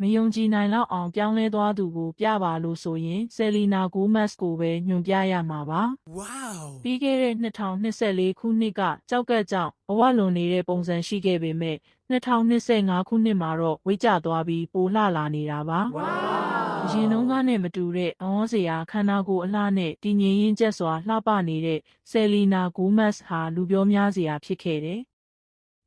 မယုံကြည်နိုင်လောက်အောင်ပြောင်းလဲသွားသူကိုပြပါလို့ဆိုရင်ဆယ်လီနာဂိုမတ်စ်ကိုပဲညွှန်ပြရမှာပါ Wow. ပြီးခဲ့တဲ့2024ခုနှစ်ကကြောက်ကက်ကြောင့်ဘဝလွန်နေတဲ့ပုံစံရှိခဲ့ပေမဲ့2025ခုနှစ်မှာတော့ဝိကျသွားပြီးပိုလှလာနေတာပါအရင်တုန်းကနဲ့မတူတဲ့အဝန်းစရာခန္ဓာကိုယ်အလှနဲ့တည်ငြိမ်ရင်းကျက်စွာလှပနေတဲ့ဆယ်လီနာဂိုမတ်စ်ဟာလူပြောများစရာဖြစ်ခဲ့တယ်။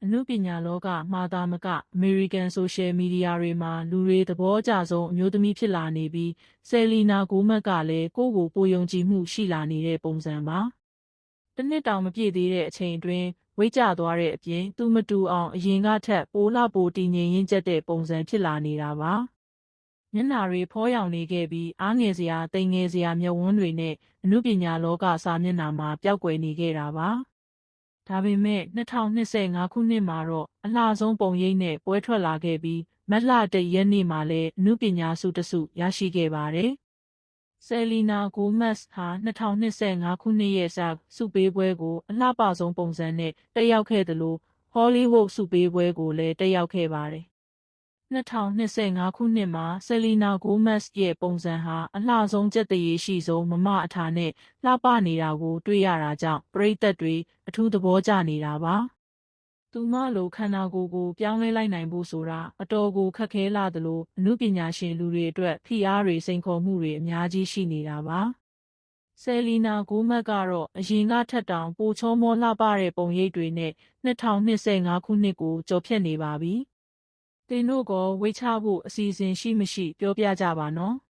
အမှုပညာလောကမှာသာမကအမေရိကန်ဆိုရှယ်မီဒီယာတွေမှာလူတွေသဘောကျဆုံးအမျိုးသမီးဖြစ်လာနေပြီးဆယ်လီနာဂိုမတ်ကလည်းကိုယ့်ကိုယ်ပိုယုံကြည်မှုရှိလာနေတဲ့ပုံစံပါ။တစ်နှစ်တောင်မပြည့်သေးတဲ့အချိန်အတွင်းဝိကျသွားတဲ့အပြင် သူမတူအောင်အရင်ကထက်ပိုလှပိုတည်ငြိမ်ရင်းကျက်တဲ့ပုံစံဖြစ်လာနေတာပါ။မျက်နှာတွေဖောရောင်နေခဲ့ပြီးအားငယ်စရာတိမ်ငယ်စရာမျက်ဝန်းတွေနဲ့အမှုပညာလောကစာမျက်နှာမှာပျောက်ကွယ်နေခဲ့တာပါ။ ဒါပေမဲ့2025ခုနှစ်မှာတော့အလှဆုံးပုံရိပ်နဲ့ပွဲထွက်လာခဲ့ပြီးမက်လတရက်နေ့မှာလည်းအမှုပညာစုတစုရရှိခဲ့ပါတယ်။ဆယ်လီနာဂိုမတ်စ်ဟာ2025ခုနှစ်ရဲ့စာစုပေးပွဲကိုအလှပဆုံးပုံစံနဲ့တက်ရောက်ခဲ့တယ်လို့ဟောလိဝုဒ်စုပေးပွဲကိုလည်းတက်ရောက်ခဲ့ပါတယ်။ 2025ခုနှစ်မှာဆယ်လီနာဂိုမတ်စ်ရဲ့ပုံစံဟာအလှဆုံးကြက်တရေရှိဆုံးမမအထာနဲ့လှပနေတာကို တွေ့ရတာကြောင့်ပရိသတ်တွေအထူးသဘောကျနေတာပါ။သူမလိုခန္ဓာကိုယ်ကိုပြောင်းလဲလိုက်နိုင်ဖို့ဆိုတာအတော်ကိုခက်ခဲလာသလိုအမှုပညာရှင်လူတွေအတွက်ဖိအားတွေစိန်ခေါ်မှုတွေအများကြီးရှိနေတာပါ။ဆယ်လီနာဂိုမတ်ကတော့အရင်ကထက်တောင်ပိုချောမောလှပတဲ့ပုံရိပ်တွေနဲ့2025ခုနှစ်ကိုကျော်ဖြတ်နေပါပြီ။ တင်တို့ကဝေးချဖို့အစီအစဉ်ရှိမရှိ ပြောပြကြပါနော်။